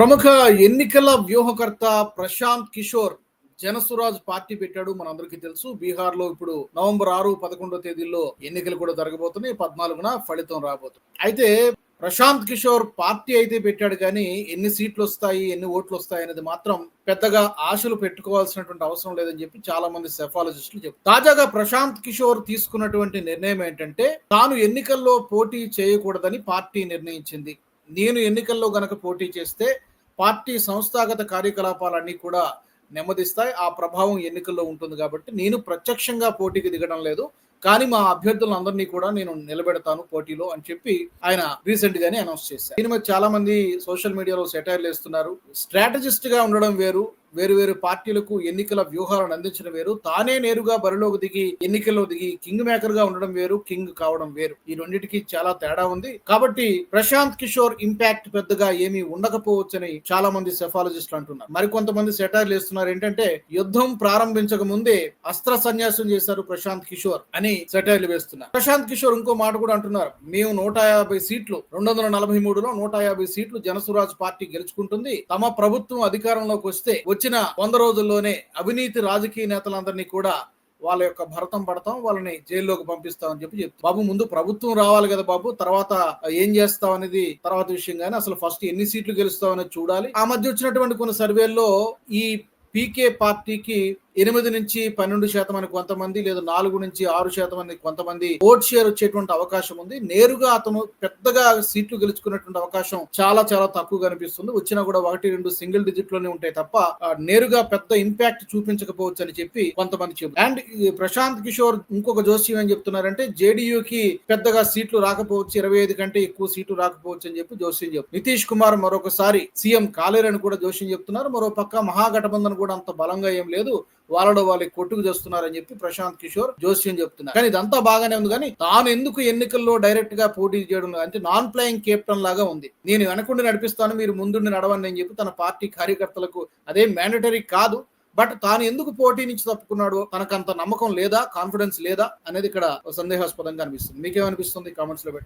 ప్రముఖ ఎన్నికల వ్యూహకర్త ప్రశాంత్ కిషోర్ జనసురాజ్ పార్టీ పెట్టాడు మనందరికీ తెలుసు. బీహార్లో ఇప్పుడు నవంబర్ ఆరు పదకొండో తేదీల్లో ఎన్నికలు కూడా జరగబోతున్నాయి. పద్నాలుగున ఫలితం రాబోతుంది. అయితే ప్రశాంత్ కిషోర్ పార్టీ అయితే పెట్టాడు కానీ ఎన్ని సీట్లు వస్తాయి ఎన్ని ఓట్లు వస్తాయి అనేది మాత్రం పెద్దగా ఆశలు పెట్టుకోవాల్సినటువంటి అవసరం లేదని చెప్పి చాలా మంది సెఫాలజిస్టులు చెప్పారు తాజాగా ప్రశాంత్ కిషోర్ తీసుకున్నటువంటి నిర్ణయం ఏంటంటే తాను ఎన్నికల్లో పోటీ చేయకూడదని పార్టీ నిర్ణయించింది. నేను ఎన్నికల్లో గనక పోటీ చేస్తే పార్టీ సంస్థాగత కార్యకలాపాలన్నీ కూడా నెమ్మదిస్తాయి. ఆ ప్రభావం ఎన్నికల్లో ఉంటుంది కాబట్టి నేను ప్రత్యక్షంగా పోటీకి దిగడం లేదు. కానీ మా అభ్యర్థులందరినీ కూడా నేను నిలబెడతాను పోటీలో అని చెప్పి ఆయన రీసెంట్ గానే అనౌన్స్ చేశారు. దీని మీద చాలా మంది సోషల్ మీడియాలో సెటైర్లు వేస్తున్నారు స్ట్రాటజిస్ట్గా ఉండడం వేరు. వేరు వేరు పార్టీలకు ఎన్నికల వ్యూహాలను అందించడం వేరు. తానే నేరుగా బరిలోకి దిగి ఎన్నికల్లో దిగి కింగ్ మేకర్గా ఉండడం వేరు కింగ్ కావడం వేరు. ఈ రెండింటికి చాలా తేడా ఉంది. కాబట్టి ప్రశాంత్ కిషోర్ ఇంపాక్ట్ పెద్దగా ఏమీ ఉండకపోవచ్చని చాలా మంది సెఫాలజిస్టులు అంటున్నారు. మరికొంతమంది సెటైర్లు వేస్తున్నారు. ఏంటంటే యుద్ధం ప్రారంభించక ముందే అస్త్ర సన్యాసం చేశారు ప్రశాంత్ కిషోర్ అని సెటైర్లు వేస్తున్నారు. ప్రశాంత్ కిషోర్ ఇంకో మాట కూడా అంటున్నారు. మేము నూట యాభై సీట్లు రెండు వందల నలభై మూడులో నూట యాభై సీట్లు జనసురాజ్ పార్టీ గెలుచుకుంటుంది. తమ ప్రభుత్వం అధికారంలోకి వస్తే వచ్చిన వంద రోజుల్లోనే అవినీతి రాజకీయ నేతలందరినీ కూడా వాళ్ళ యొక్క భరతం పడతాం వాళ్ళని జైల్లోకి పంపిస్తాం అని చెప్పి చెప్తాం. బాబు ముందు ప్రభుత్వం రావాలి కదా బాబు తర్వాత ఏం చేస్తాం అనేది తర్వాత విషయం కానీ అసలు ఫస్ట్ ఎన్ని సీట్లు గెలుస్తాం అనేది చూడాలి. ఆ మధ్య వచ్చినటువంటి కొన్ని సర్వేల్లో ఈ పీకే పార్టీకి ఎనిమిది నుంచి పన్నెండు శాతం అని కొంతమంది లేదా నాలుగు నుంచి ఆరు శాతం అని కొంతమంది ఓట్ షేర్ వచ్చేటువంటి అవకాశం ఉంది. నేరుగా అతను పెద్దగా సీట్లు గెలుచుకున్నటువంటి అవకాశం చాలా చాలా తక్కువ కనిపిస్తుంది వచ్చినా కూడా ఒకటి రెండు సింగిల్ డిజిట్లోనే ఉంటాయి తప్ప నేరుగా పెద్ద ఇంపాక్ట్ చూపించకపోవచ్చు అని చెప్పి కొంతమంది చెబుతారు అండ్ ప్రశాంత్ కిషోర్ ఇంకొక జోస్యం ఏం చెప్తున్నారంటే జేడీయూకి పెద్దగా సీట్లు రాకపోవచ్చు ఇరవై ఐదు కంటే ఎక్కువ సీట్లు రాకపోవచ్చు అని చెప్పి జోస్యం చెప్తారు నితీష్ కుమార్ మరొకసారి సీఎం కాలేరని కూడా జోస్యం చెప్తున్నారు. మరో పక్క మహాగఠబంధన్ కూడా అంత బలంగా ఏం లేదు. వాళ్ళలో వాళ్ళకి కొట్టుకు చేస్తున్నారని చెప్పి ప్రశాంత్ కిషోర్ జోస్యం చెప్తున్నారు. కానీ ఇదంతా బాగానే ఉంది కానీ తాను ఎందుకు ఎన్నికల్లో డైరెక్ట్గా పోటీ చేయడం అంటే నాన్ ప్లేయింగ్ కెప్టెన్ లాగా ఉంది. నేను వెనకుండి నడిపిస్తాను మీరు ముందుండి నడవండి అని చెప్పి తన పార్టీ కార్యకర్తలకు అదే మ్యాండటరీ కాదు. బట్ తాను ఎందుకు పోటీ నుంచి తప్పుకున్నాడు తనకంత నమ్మకం లేదా కాన్ఫిడెన్స్ లేదా అనేది ఇక్కడ సందేహాస్పదంగా అనిపిస్తుంది. మీకేమనిపిస్తుంది? కామెంట్స్లో పెట్టి.